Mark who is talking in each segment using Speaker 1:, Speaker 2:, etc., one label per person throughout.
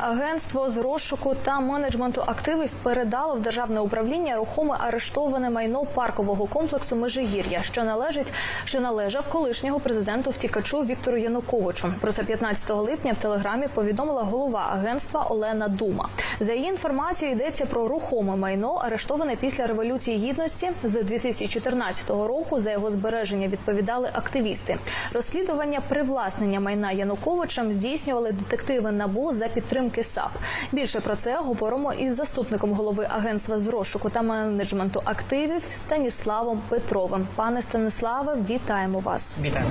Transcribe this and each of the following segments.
Speaker 1: Агентство з розшуку та менеджменту активів передало в державне управління рухоме арештоване майно паркового комплексу Межигір'я, що належить, що належав колишнього президенту втікачу Віктору Януковичу. Про це 15 липня в телеграмі повідомила голова агентства Олена Дума. За її інформацією йдеться про рухоме майно, арештоване після революції гідності з 2014 року. За його збереження відповідали активісти. Розслідування привласнення майна Януковичем здійснювали детективи набу за підтримки САП. Більше про це говоримо із заступником голови агентства з розшуку та менеджменту активів Станіславом Петровим. Пане Станіславе, вітаємо вас.
Speaker 2: Вітаю.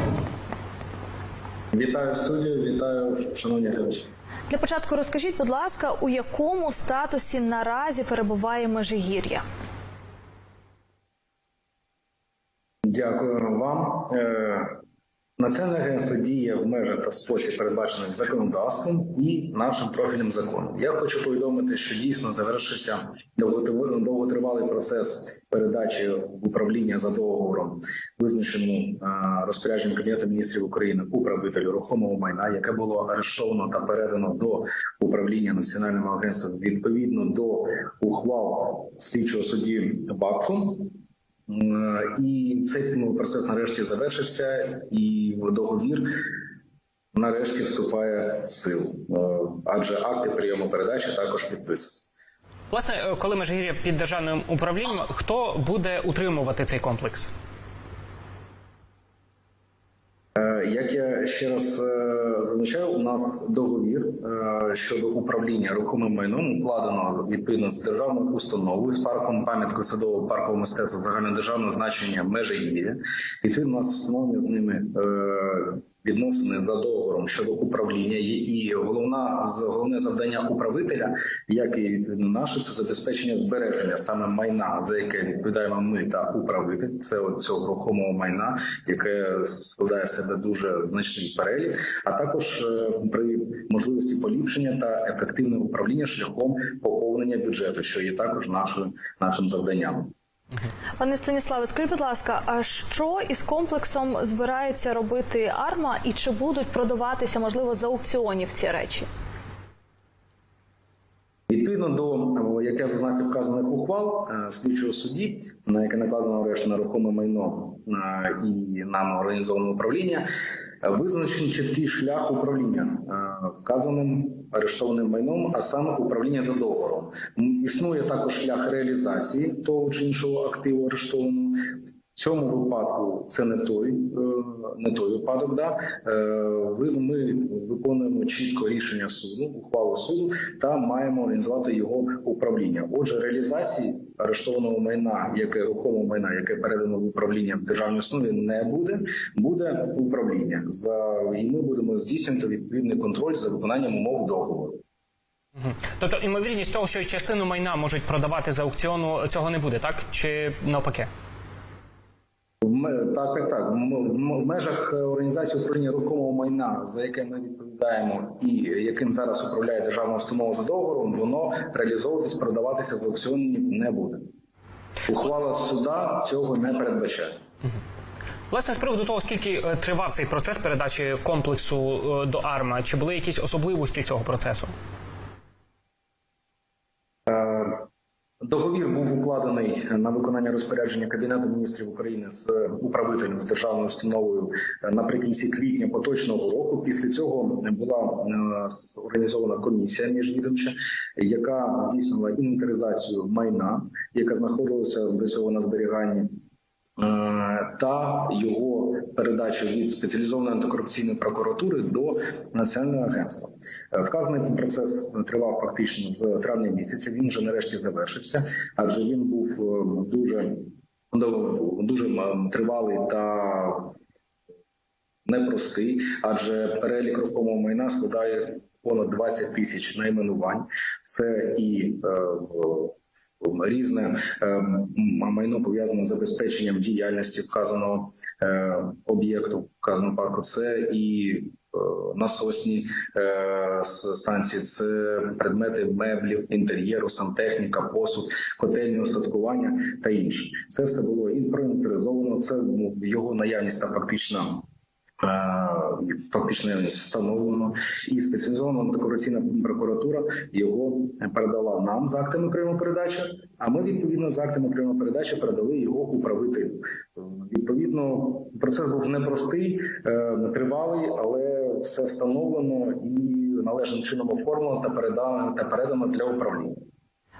Speaker 3: Вітаю студію, вітаю, шановні глядачі.
Speaker 1: Для початку розкажіть, будь ласка, у якому статусі наразі перебуває Межигір'я?
Speaker 3: Дякую вам. Національне агентство діє в межах та спосіб, передбачених законодавством і нашим профільним законом. Я хочу повідомити, що дійсно завершився довготривалий процес передачі в управління за договором, визначеному е, розпорядженням Кабінету міністрів України управителю рухомого майна, яке було арештовано та передано до управління Національного агентства відповідно до ухвал слідчого судді ВАКФу. Е, І цей ну, процес нарешті завершився, і договір нарешті вступає в силу, Е, адже акти прийому передачі також підписані.
Speaker 2: Власне, е, коли Межгір'я під державним управлінням, хто буде утримувати цей комплекс?
Speaker 3: Е, Як я ще раз е, зазначаю, у нас договір е, щодо управління рухомим майном укладено відповідно з державною установою з парком пам'яткою садового паркового мистецтва загальнодержавного значення межі є. Відповідно, у нас встановлені з ними е, відносини за договором щодо управління. І і головна головне завдання управителя, як і наше, це забезпечення збереження саме майна, за яке відповідаємо ми та управитель. Це от цього рухомого майна, яке складає себе дуже значний перелік, а також е, при можливості поліпшення та ефективне управління шляхом поповнення бюджету, що є також нашою нашим завданням.
Speaker 1: Пане Станіславе, скажіть, будь ласка, а що із комплексом збирається робити Арма, і чи будуть продаватися можливо за аукціонів ці речі?
Speaker 3: Відповідно до о, за знаки вказаних ухвал е, слідчого судді, на яке накладено арешт на рухоме майно е, і нам організоване управління, е, визначений чіткий шлях управління вказаним арештованим майном, а саме управління за договором. Існує також шлях реалізації того чи іншого активу арештованого. Цьому випадку це не той, е, не той випадок. Да Е, ми виконуємо чітко рішення суду, ухвалу суду та маємо організувати його управління. Отже, реалізації арештованого майна, яке рухомого майна, яке передано в управління в державній основі, не буде. Буде управління за і ми будемо здійснювати відповідний контроль за виконанням умов договору.
Speaker 2: Тобто, імовірність того, що частину майна можуть продавати за аукціону, цього не буде, так? Чи навпаки?
Speaker 3: Так, так, так. В межах е, організації управління рухомого майна, за яке ми відповідаємо, і яким зараз управляє державна установа за договором, воно реалізовуватись, продаватися з аукціонів не буде. Ухвала суда цього не передбачає.
Speaker 2: Власне, з приводу того, скільки е, тривав цей процес передачі комплексу е, до АРМА, чи були якісь особливості цього процесу?
Speaker 3: Е, Договір був укладений на виконання розпорядження Кабінету міністрів України з управителем з державною установою наприкінці квітня поточного року. Після цього була е, організована комісія міжвідомча, яка здійснила інвентаризацію майна, яка знаходилася до цього на зберіганні. е, Та його передачу від спеціалізованої антикорупційної прокуратури до національного агентства. Е, Вказаний процес тривав фактично з травня місяця. Він вже нарешті завершився, адже він був е, дуже дуже тривалий та непростий, адже перелік рухомого майна складає понад 20 тисяч найменувань. Це і е, Різне майно пов'язане з забезпеченням діяльності вказаного е, об'єкту, вказаного парку. Це і е, насосні е, станції, це предмети меблів, інтер'єру, сантехніка, посуд, котельні устаткування та інше. Це все було інвентаризовано. Це ну, його наявність та фактично і Фактично встановлено, і спеціалізована антикорупційна прокуратура його передала нам з актами прийому передачі. А ми відповідно з актами прийому передачі передали його управителю. Відповідно, процес був непростий, е, тривалий, але все встановлено і належним чином оформлено та передано та передано для управління.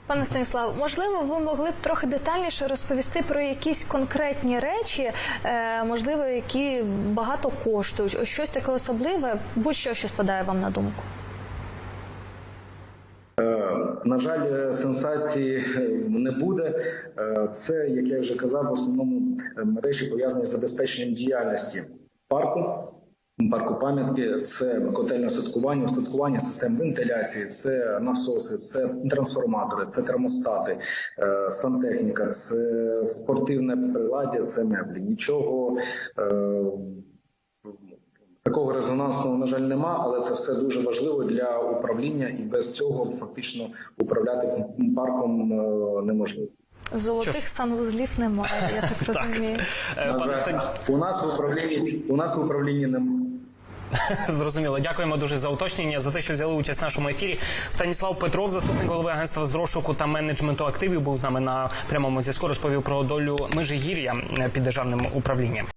Speaker 1: Пане Станіслав, можливо, ви могли б трохи детальніше розповісти про якісь конкретні речі, е, можливо, які багато коштують, ось щось таке особливе, будь-що, що спадає вам на думку.
Speaker 3: Е, На жаль, е, сенсації не буде. Це, як я вже казав, в основному речі пов'язані з забезпеченням діяльності парку. Парку пам'ятки це котельне садкування, устаткування систем вентиляції, це насоси, це трансформатори, це термостати, е, сантехніка, це спортивне приладдя, це меблі. Нічого е, Такого резонансного, на жаль, нема, але це все дуже важливо для управління, і без цього фактично управляти парком е, неможливо.
Speaker 1: Золотих
Speaker 2: Що
Speaker 1: санвузлів немає, я так розумію.
Speaker 3: На
Speaker 2: Пане
Speaker 3: у нас в управлінні у нас в управлінні немає.
Speaker 2: Зрозуміло. Дякуємо дуже за уточнення, за те, що взяли участь в нашому ефірі. Станіслав Петров, заступник голови агентства з розшуку та менеджменту активів, був з нами на прямому зв'язку. Розповів про долю Межигір'я під державним управлінням.